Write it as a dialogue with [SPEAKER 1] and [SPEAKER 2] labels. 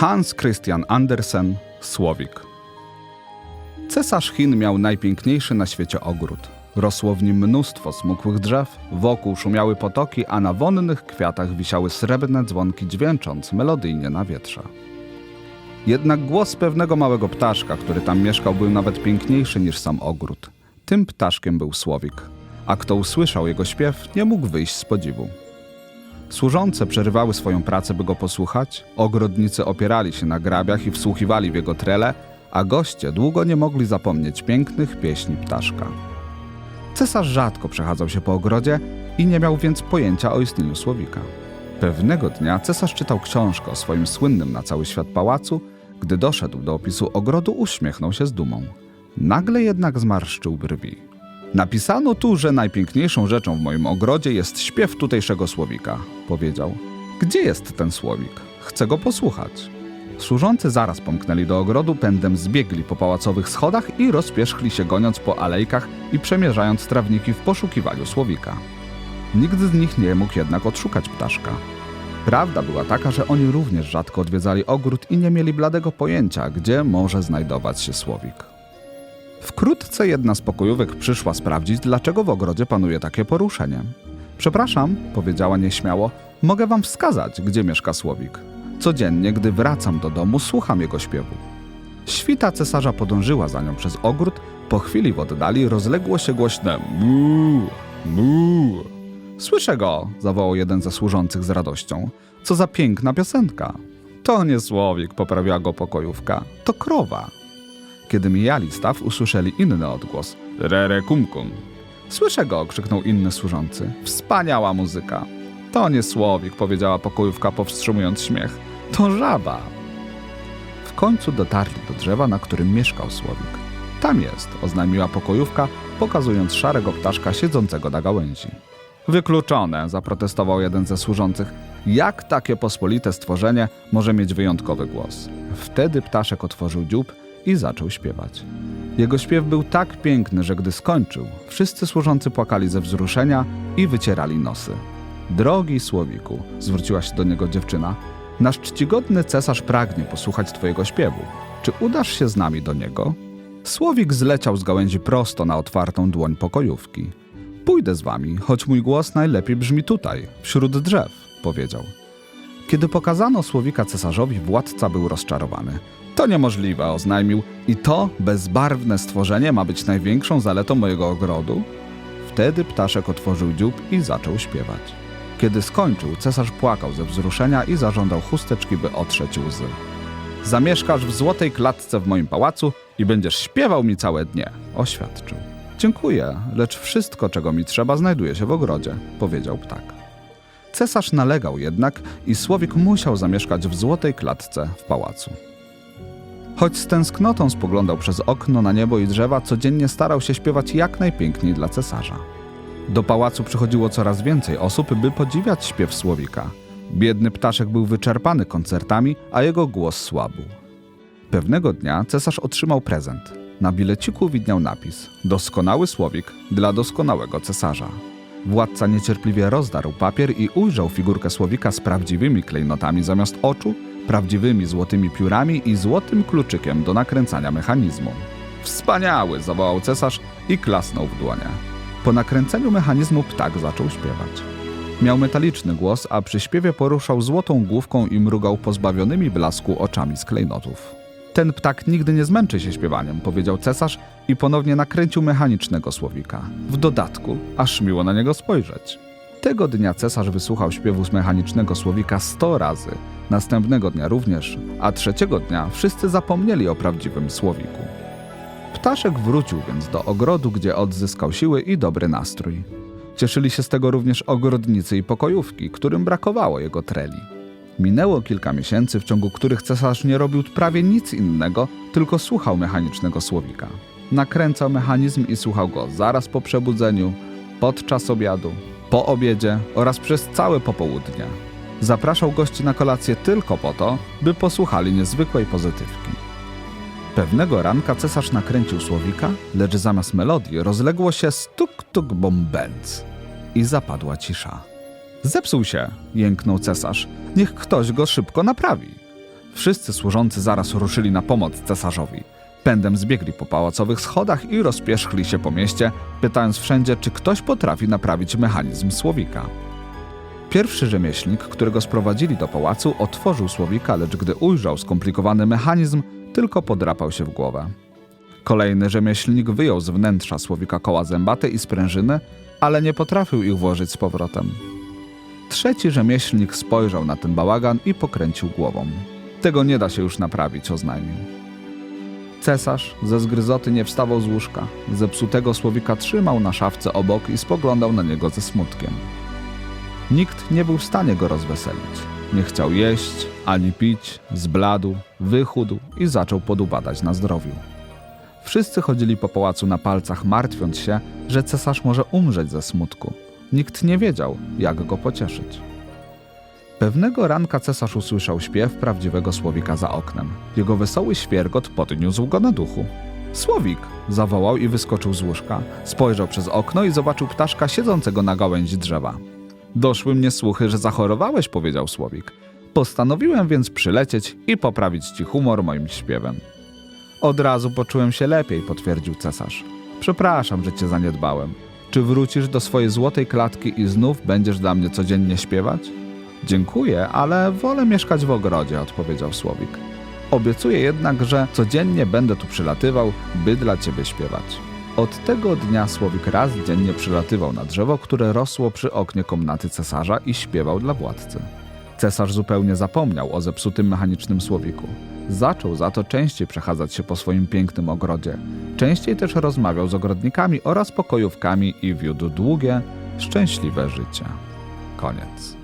[SPEAKER 1] Hans Christian Andersen, Słowik. Cesarz Chin miał najpiękniejszy na świecie ogród. Rosło w nim mnóstwo smukłych drzew, wokół szumiały potoki, a na wonnych kwiatach wisiały srebrne dzwonki dźwięcząc melodyjnie na wietrze. Jednak głos pewnego małego ptaszka, który tam mieszkał, był nawet piękniejszy niż sam ogród. Tym ptaszkiem był Słowik, a kto usłyszał jego śpiew, nie mógł wyjść z podziwu. Służące przerywały swoją pracę, by go posłuchać, ogrodnicy opierali się na grabiach i wsłuchiwali w jego trele, a goście długo nie mogli zapomnieć pięknych pieśni ptaszka. Cesarz rzadko przechadzał się po ogrodzie i nie miał więc pojęcia o istnieniu Słowika. Pewnego dnia cesarz czytał książkę o swoim słynnym na cały świat pałacu. Gdy doszedł do opisu ogrodu, uśmiechnął się z dumą. Nagle jednak zmarszczył brwi. Napisano tu, że najpiękniejszą rzeczą w moim ogrodzie jest śpiew tutejszego słowika, powiedział. Gdzie jest ten słowik? Chcę go posłuchać. Służący zaraz pomknęli do ogrodu, pędem zbiegli po pałacowych schodach i rozpierzchli się goniąc po alejkach i przemierzając trawniki w poszukiwaniu słowika. Nikt z nich nie mógł jednak odszukać ptaszka. Prawda była taka, że oni również rzadko odwiedzali ogród i nie mieli bladego pojęcia, gdzie może znajdować się słowik. Wkrótce jedna z pokojówek przyszła sprawdzić, dlaczego w ogrodzie panuje takie poruszenie. Przepraszam, powiedziała nieśmiało, mogę wam wskazać, gdzie mieszka słowik. Codziennie, gdy wracam do domu, słucham jego śpiewu. Świta cesarza podążyła za nią przez ogród, po chwili w oddali rozległo się głośne mu, mu. Słyszę go, zawołał jeden ze służących z radością. Co za piękna piosenka. To nie słowik, poprawiła go pokojówka. To krowa. Kiedy mijali staw, usłyszeli inny odgłos. Rere kum kum. Słyszę go, krzyknął inny służący. Wspaniała muzyka. To nie słowik, powiedziała pokojówka, powstrzymując śmiech. To żaba. W końcu dotarli do drzewa, na którym mieszkał słowik. Tam jest, oznajmiła pokojówka, pokazując szarego ptaszka siedzącego na gałęzi. Wykluczone, zaprotestował jeden ze służących. Jak takie pospolite stworzenie może mieć wyjątkowy głos? Wtedy ptaszek otworzył dziób i zaczął śpiewać. Jego śpiew był tak piękny, że gdy skończył, wszyscy służący płakali ze wzruszenia i wycierali nosy. Drogi Słowiku, zwróciła się do niego dziewczyna, nasz czcigodny cesarz pragnie posłuchać twojego śpiewu. Czy udasz się z nami do niego? Słowik zleciał z gałęzi prosto na otwartą dłoń pokojówki. Pójdę z wami, choć mój głos najlepiej brzmi tutaj, wśród drzew, powiedział. Kiedy pokazano słowika cesarzowi, władca był rozczarowany. To niemożliwe, oznajmił, i to bezbarwne stworzenie ma być największą zaletą mojego ogrodu? Wtedy ptaszek otworzył dziób i zaczął śpiewać. Kiedy skończył, cesarz płakał ze wzruszenia i zażądał chusteczki, by otrzeć łzy. Zamieszkasz w złotej klatce w moim pałacu i będziesz śpiewał mi całe dnie, oświadczył. Dziękuję, lecz wszystko, czego mi trzeba, znajduje się w ogrodzie, powiedział ptak. Cesarz nalegał jednak i Słowik musiał zamieszkać w złotej klatce w pałacu. Choć z tęsknotą spoglądał przez okno na niebo i drzewa, codziennie starał się śpiewać jak najpiękniej dla cesarza. Do pałacu przychodziło coraz więcej osób, by podziwiać śpiew Słowika. Biedny ptaszek był wyczerpany koncertami, a jego głos słabł. Pewnego dnia cesarz otrzymał prezent. Na bileciku widniał napis: Doskonały słowik dla doskonałego cesarza. Władca niecierpliwie rozdarł papier i ujrzał figurkę słowika z prawdziwymi klejnotami zamiast oczu, prawdziwymi złotymi piórami i złotym kluczykiem do nakręcania mechanizmu. Wspaniały! zawołał cesarz i klasnął w dłonie. Po nakręceniu mechanizmu ptak zaczął śpiewać. Miał metaliczny głos, a przy śpiewie poruszał złotą główką i mrugał pozbawionymi blasku oczami z klejnotów. Ten ptak nigdy nie zmęczy się śpiewaniem, powiedział cesarz i ponownie nakręcił mechanicznego słowika. W dodatku, aż miło na niego spojrzeć. Tego dnia cesarz wysłuchał śpiewu z mechanicznego słowika sto razy, następnego dnia również, a trzeciego dnia wszyscy zapomnieli o prawdziwym słowiku. Ptaszek wrócił więc do ogrodu, gdzie odzyskał siły i dobry nastrój. Cieszyli się z tego również ogrodnicy i pokojówki, którym brakowało jego treli. Minęło kilka miesięcy, w ciągu których cesarz nie robił prawie nic innego, tylko słuchał mechanicznego słowika. Nakręcał mechanizm i słuchał go zaraz po przebudzeniu, podczas obiadu, po obiedzie oraz przez całe popołudnie. Zapraszał gości na kolację tylko po to, by posłuchali niezwykłej pozytywki. Pewnego ranka cesarz nakręcił słowika, lecz zamiast melodii rozległo się stuk-tuk bombęc i zapadła cisza. Zepsuł się, jęknął cesarz. Niech ktoś go szybko naprawi. Wszyscy służący zaraz ruszyli na pomoc cesarzowi. Pędem zbiegli po pałacowych schodach i rozpierzchli się po mieście, pytając wszędzie, czy ktoś potrafi naprawić mechanizm słowika. Pierwszy rzemieślnik, którego sprowadzili do pałacu, otworzył słowika, lecz gdy ujrzał skomplikowany mechanizm, tylko podrapał się w głowę. Kolejny rzemieślnik wyjął z wnętrza słowika koła zębate i sprężyny, ale nie potrafił ich włożyć z powrotem. Trzeci rzemieślnik spojrzał na ten bałagan i pokręcił głową. Tego nie da się już naprawić, oznajmił. Cesarz ze zgryzoty nie wstawał z łóżka. Zepsutego słowika trzymał na szafce obok i spoglądał na niego ze smutkiem. Nikt nie był w stanie go rozweselić. Nie chciał jeść ani pić, zbladł, wychudł i zaczął podubadać na zdrowiu. Wszyscy chodzili po pałacu na palcach, martwiąc się, że cesarz może umrzeć ze smutku. Nikt nie wiedział, jak go pocieszyć. Pewnego ranka cesarz usłyszał śpiew prawdziwego słowika za oknem. Jego wesoły świergot podniósł go na duchu. Słowik! zawołał i wyskoczył z łóżka. Spojrzał przez okno i zobaczył ptaszka siedzącego na gałęzi drzewa. Doszły mnie słuchy, że zachorowałeś, powiedział Słowik. Postanowiłem więc przylecieć i poprawić ci humor moim śpiewem. Od razu poczułem się lepiej, potwierdził cesarz. Przepraszam, że cię zaniedbałem. Czy wrócisz do swojej złotej klatki i znów będziesz dla mnie codziennie śpiewać? Dziękuję, ale wolę mieszkać w ogrodzie, odpowiedział Słowik. Obiecuję jednak, że codziennie będę tu przylatywał, by dla ciebie śpiewać. Od tego dnia Słowik raz dziennie przylatywał na drzewo, które rosło przy oknie komnaty cesarza i śpiewał dla władcy. Cesarz zupełnie zapomniał o zepsutym mechanicznym słowiku. Zaczął za to częściej przechadzać się po swoim pięknym ogrodzie. Częściej też rozmawiał z ogrodnikami oraz pokojówkami i wiódł długie, szczęśliwe życie. Koniec.